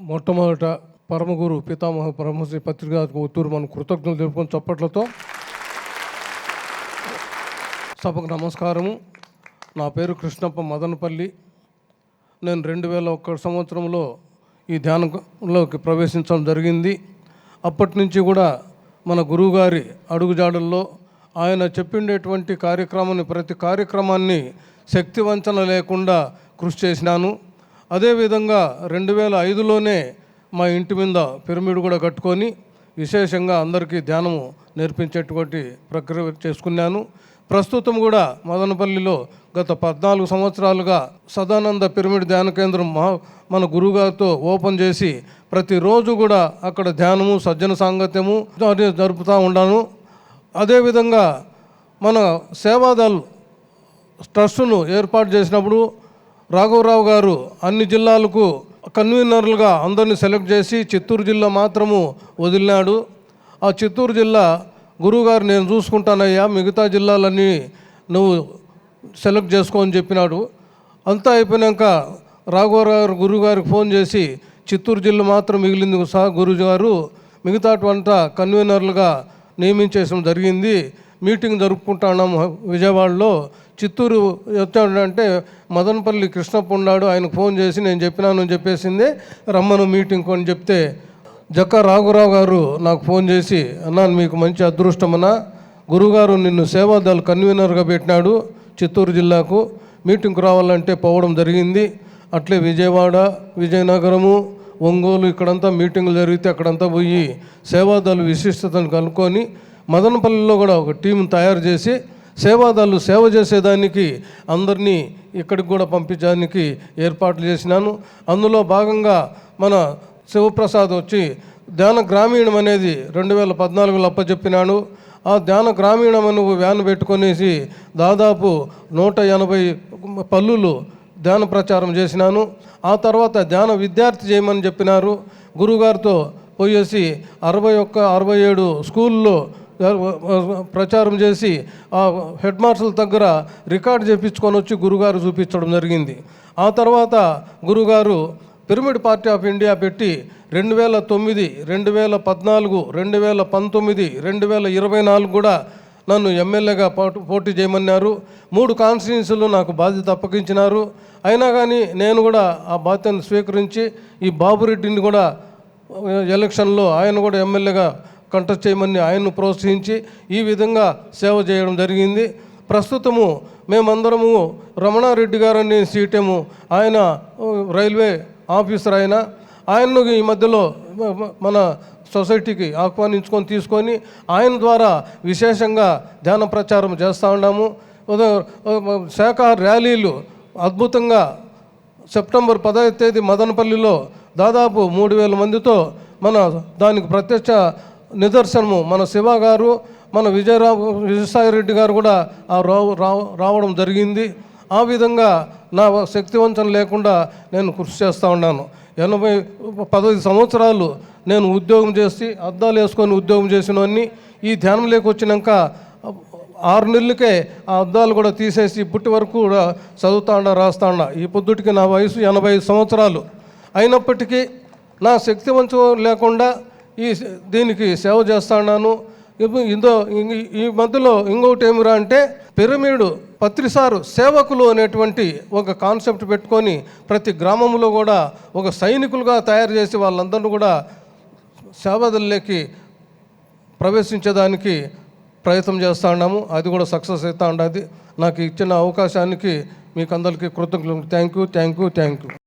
మొట్టమొదట పరమగురు పితామహ పరమశ్రీ పత్రిక ఉత్తూరు మనం కృతజ్ఞతలు తెలుపుకొని చప్పట్లతో సభకు నమస్కారము. నా పేరు కృష్ణప్ప మదనపల్లి. నేను రెండు వేల ఒక్క సంవత్సరంలో ఈ ధ్యానంలోకి ప్రవేశించడం జరిగింది. అప్పటి నుంచి కూడా మన గురువుగారి అడుగుజాడల్లో ఆయన చెప్పిండేటువంటి కార్యక్రమాన్ని ప్రతి కార్యక్రమాన్ని శక్తివంచన లేకుండా కృషి చేసినాను. అదేవిధంగా రెండు వేల ఐదులోనే మా ఇంటి మీద పిరమిడ్ కూడా కట్టుకొని విశేషంగా అందరికీ ధ్యానము నేర్పించేటువంటి ప్రక్రియ చేసుకున్నాను. ప్రస్తుతం కూడా మదనపల్లిలో గత పద్నాలుగు సంవత్సరాలుగా సదానంద పిరమిడ్ ధ్యాన కేంద్రం మా మన గురువుగారితో ఓపెన్ చేసి ప్రతిరోజు కూడా అక్కడ ధ్యానము సజ్జన సాంగత్యము అది జరుపుతూ ఉన్నాను అదేవిధంగా మన సేవాదల్ ట్రస్టును ఏర్పాటు చేసినప్పుడు రాఘవరావు గారు అన్ని జిల్లాలకు కన్వీనర్లుగా అందరిని సెలెక్ట్ చేసి చిత్తూరు జిల్లా మాత్రము వదిలినాడు. ఆ చిత్తూరు జిల్లా గురువుగారు నేను చూసుకుంటానయ్యా మిగతా జిల్లాలన్నీ నువ్వు సెలెక్ట్ చేసుకో అని చెప్పినాడు. అంతా అయిపోయినాక రాఘవరావు గురువుగారికి ఫోన్ చేసి చిత్తూరు జిల్లా మాత్రం మిగిలింది సహా గురువు గారు మిగతాటువంటి కన్వీనర్లుగా నియమించేసడం జరిగింది. మీటింగ్ జరుపుకుంటున్నాం విజయవాడలో చిత్తూరు వచ్చాడంటే మదనపల్లి కృష్ణప్ప ఉన్నాడు ఆయనకు ఫోన్ చేసి నేను చెప్పినాను అని చెప్పేసింది. రమ్మను మీటింగ్ అని చెప్తే జక్క రాఘురావు గారు నాకు ఫోన్ చేసి అన్నాను మీకు మంచి అదృష్టమన్నా గురుగారు నిన్ను సేవాదాలు కన్వీనర్గా పెట్టినాడు చిత్తూరు జిల్లాకు. మీటింగ్కు రావాలంటే పోవడం జరిగింది. అట్లే విజయవాడ విజయనగరము ఒంగోలు ఇక్కడంతా మీటింగ్లు జరిగితే అక్కడంతా పోయి సేవాదాలు విశిష్టతను కనుక్కొని మదనపల్లిలో కూడా ఒక టీం తయారు చేసి సేవాదాలు సేవ చేసేదానికి అందరినీ ఇక్కడికి కూడా పంపించడానికి ఏర్పాట్లు చేసినాను. అందులో భాగంగా మన శివప్రసాద్ వచ్చి ధ్యాన గ్రామీణం అనేది రెండు వేల పద్నాలుగులో అప్పచెప్పినాడు. ఆ ధ్యాన గ్రామీణం అని వ్యాన్ పెట్టుకొనేసి దాదాపు నూట ఎనభై పల్లులు ధ్యాన ప్రచారం చేసినాను. ఆ తర్వాత ధ్యాన విద్యార్థి చేయమని చెప్పినారు. గురుగారితో పోయేసి అరవై ఒక్క అరవై ఏడు స్కూల్లో ప్రచారం చేసి ఆ హెడ్ మాస్టర్ల దగ్గర రికార్డు చేపించుకొని వచ్చి గురుగారు చూపించడం జరిగింది. ఆ తర్వాత గురుగారు పిరమిడ్ పార్టీ ఆఫ్ ఇండియా పెట్టి రెండు వేల తొమ్మిది రెండు వేల పద్నాలుగు రెండు వేల పంతొమ్మిది రెండు వేల ఇరవై నాలుగు కూడా నన్ను ఎమ్మెల్యేగా పోటీ పోటీ చేయమన్నారు. మూడు కాన్స్టిట్యూన్సీలు నాకు బాధ్యత అప్పగించినారు. అయినా కానీ నేను కూడా ఆ బాధ్యతను స్వీకరించి ఈ బాబురెడ్డిని కూడా ఎలక్షన్లో ఆయన కూడా ఎమ్మెల్యేగా కంటెస్ట్ చేయమని ఆయన్ను ప్రోత్సహించి ఈ విధంగా సేవ చేయడం జరిగింది. ప్రస్తుతము మేమందరము రమణారెడ్డి గారని సీటేము. ఆయన రైల్వే ఆఫీసర్ ఆయన. ఆయన్ను ఈ మధ్యలో మన సొసైటీకి ఆహ్వానించుకొని తీసుకొని ఆయన ద్వారా విశేషంగా ధ్యాన ప్రచారం చేస్తూ ఉన్నాము. శాఖ ర్యాలీలు అద్భుతంగా సెప్టెంబర్ పదహైదు తేదీ మదనపల్లిలో దాదాపు మూడు వేల మందితో మన దానికి ప్రత్యక్ష నిదర్శనము. మన శివ గారు మన విజయరావు విజయసాయి రెడ్డి గారు కూడా ఆ రావు రావడం జరిగింది. ఆ విధంగా నా శక్తివంచన లేకుండా నేను కృషి చేస్తూ ఉన్నాను. ఎనభై పదహైదు సంవత్సరాలు నేను ఉద్యోగం చేసి అద్దాలు వేసుకొని ఉద్యోగం చేసినవన్నీ ఈ ధ్యానం వచ్చినాక ఆరు నెలలకే ఆ అద్దాలు కూడా తీసేసి ఇప్పటి వరకు కూడా చదువుతాండా రాస్తాండా ఈ పొద్దుటికి నా వయసు ఎనభై ఐదు సంవత్సరాలు. అయినప్పటికీ నా శక్తివంచం లేకుండా ఈ దీనికి సేవ చేస్తున్నాను. ఇందో ఈ మధ్యలో ఇంకొకటి ఏమిరా అంటే పిరమిడు పత్రిసారు సేవకులు అనేటువంటి ఒక కాన్సెప్ట్ పెట్టుకొని ప్రతి గ్రామంలో కూడా ఒక సైనికులుగా తయారు చేసి వాళ్ళందరినీ కూడా సేవదల్లోకి ప్రవేశించడానికి ప్రయత్నం చేస్తూ ఉన్నాము అది కూడా సక్సెస్ అవుతూ ఉండదు నాకు ఇచ్చిన అవకాశానికి మీకు అందరికీ కృతజ్ఞతలు. Thank you thank you thank you